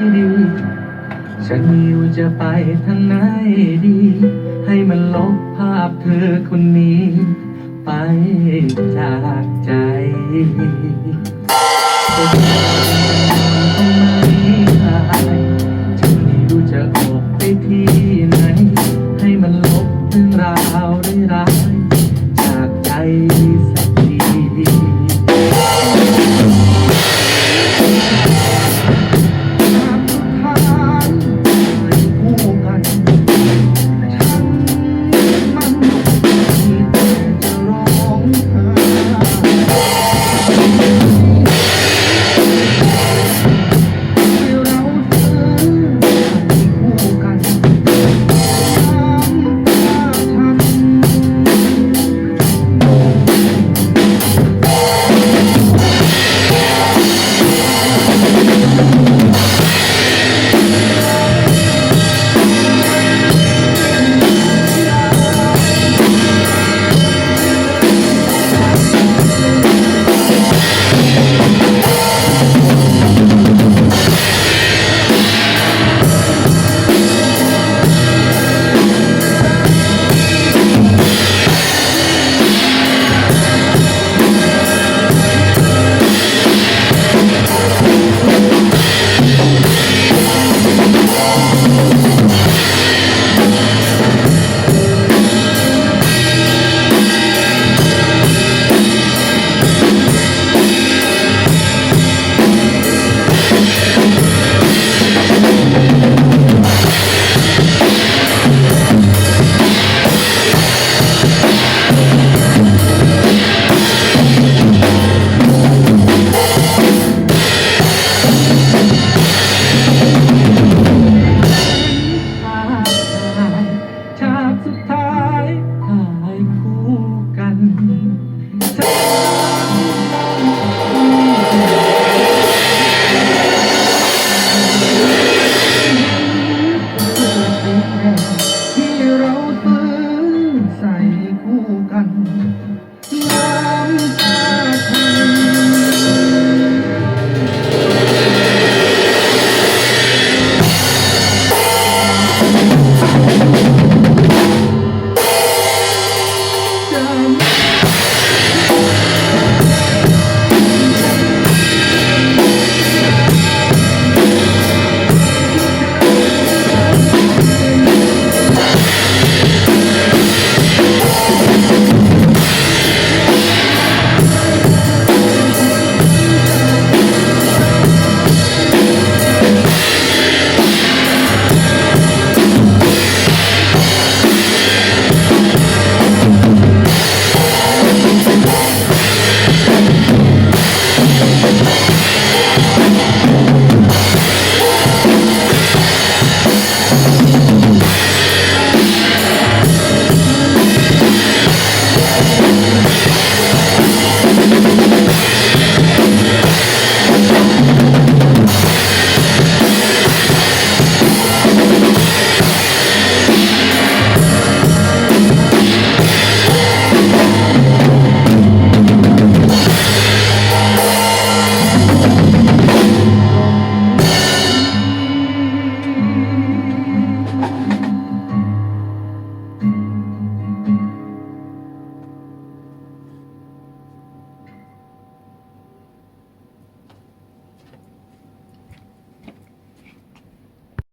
จะนิวจะไปทางไหนดี ให้มันลบภาพเธอคนนี้ ไปจากใจจะนิวจะออกไปที่ไหนให้มันลบเรื่องราวร้ายจากใจ I Música